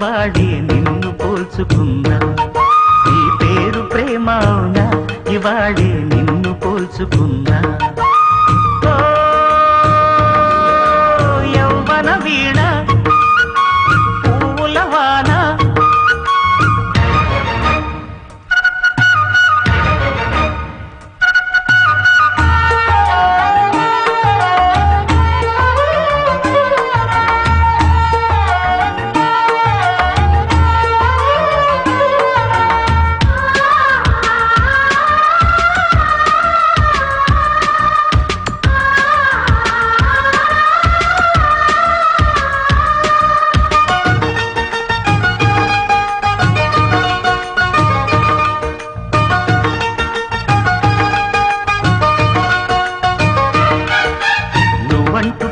వాడే నిన్ను పోల్చుకుందా నీ పేరు ప్రేమ అవునా? ఇవాడే నిన్ను పోల్చుకుందా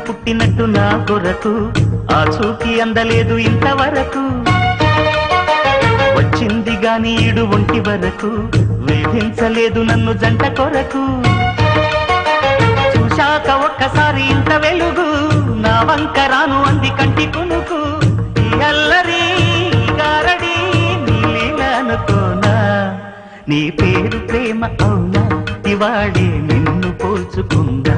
పుట్టినట్టు నా కొరకు ఆ చూకి అందలేదు ఇంతవరకు. వచ్చింది గాని ఈడు ఒంటి వరకు వేధించలేదు నన్ను జంట కొరకు. చూశాక ఒక్కసారి ఇంత వెలుగు నా వంక రాను అంది కంటి కొనుకు. అల్లరి గారడి నీలీలనుకోనా నీ పేరు ప్రేమ అవునా? ఇవాడే నిన్ను పోల్చుకుందా?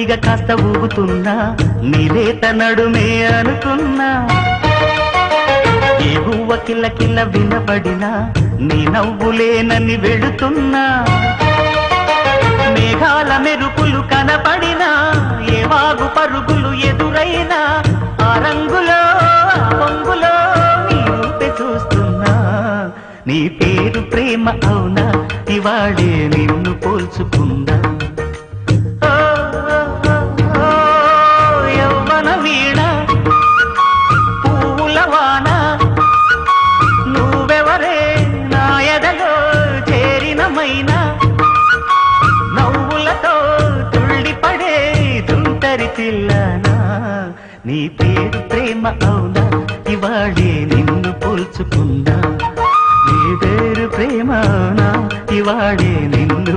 తీగ కాస్త ఊగుతున్నా నీలేత నడుమే అనుకున్నా. ఏ గువ్వ కిల్ల కిల్ల వినబడినా నీ నవ్వులేనని వెళుతున్నా. మేఘాల మెరుపులు కనపడినా ఏ వాగు పరుగులు ఎదురైనా ఆ రంగులో పొంగులో నీ రూపే చూస్తున్నా. నీ పేరు ప్రేమ అవునా ఇవాడే నిన్ను పోల్చుకుందా. చేరినమైనా నవ్వులతో తుళ్ళిపడే తుంటరి పిల్లనా? నీ పేరు ప్రేమ అవునా? ఇవాళే నిన్ను పోల్చుకుందా నీ పేరు ప్రేమ అవునా? ఇవాళే నిన్ను